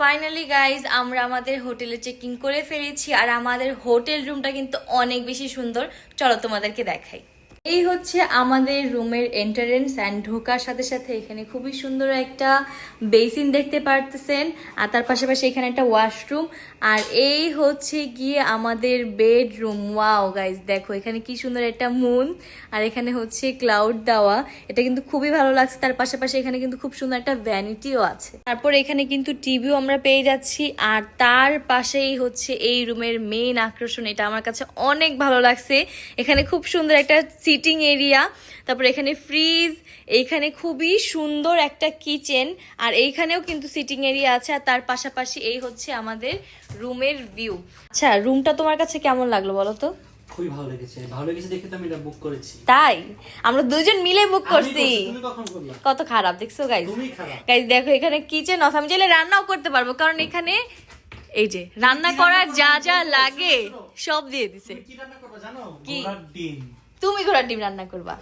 Finally guys আমরা আমাদের হোটেলে চেকিং করে ফেলেছি আর আমাদের হোটেল রুমটা কিন্তু অনেক বেশি সুন্দর। চলো তোমাদেরকে দেখাই। এই হচ্ছে আমাদের রুমের এন্টারেন্স অ্যান্ড ঢোকার সাথে সাথে এখানে খুবই সুন্দর একটা বেসিন দেখতে পারতেছেন। আর তার পাশাপাশি এখানে একটা ওয়াশরুম আর এই হচ্ছে গিয়ে আমাদের বেডরুম ওয়াও গাইজ দেখো, এখানে কি সুন্দর একটা মুন আর এখানে হচ্ছে ক্লাউড দেওয়া। এটা কিন্তু খুবই ভালো লাগছে। তার পাশাপাশি এখানে কিন্তু খুব সুন্দর একটা ভ্যানিটিও আছে। তারপর এখানে কিন্তু টিভিও আমরা পেয়ে যাচ্ছি। আর তার পাশেই হচ্ছে এই রুমের মেইন আকর্ষণ। এটা আমার কাছে অনেক ভালো লাগছে। এখানে খুব সুন্দর একটা সিটিং এরিয়া তারপর এখানে ফ্রিজ এইখানে খুবই সুন্দর একটা কিচেন আর এইখানেও কিন্তু সিটিং এরিয়া আছে আর তার পাশাপাশি এই হচ্ছে আমাদের রুমের ভিউ আচ্ছা রুমটা তোমার কাছে কেমন লাগল বলো তো? খুবই ভালো লেগেছে। ভালো লেগেছে দেখে তো আমি এটা বুক করেছি। তাই? আমরা দুজন মিলে বুক করছি। কত খারাপ দেখছ গাইজ তুমি গাইজ দেখো এখানে কিচেন আমি চাইলে রান্নাও করতে পারব কারণ এখানে এই যে রান্না করার যা যা লাগে সব দিয়ে দিছে। কি রান্না করবে জানো? কি? ডিম। তুমি ঘোড়ার ডিম রান্না করবা।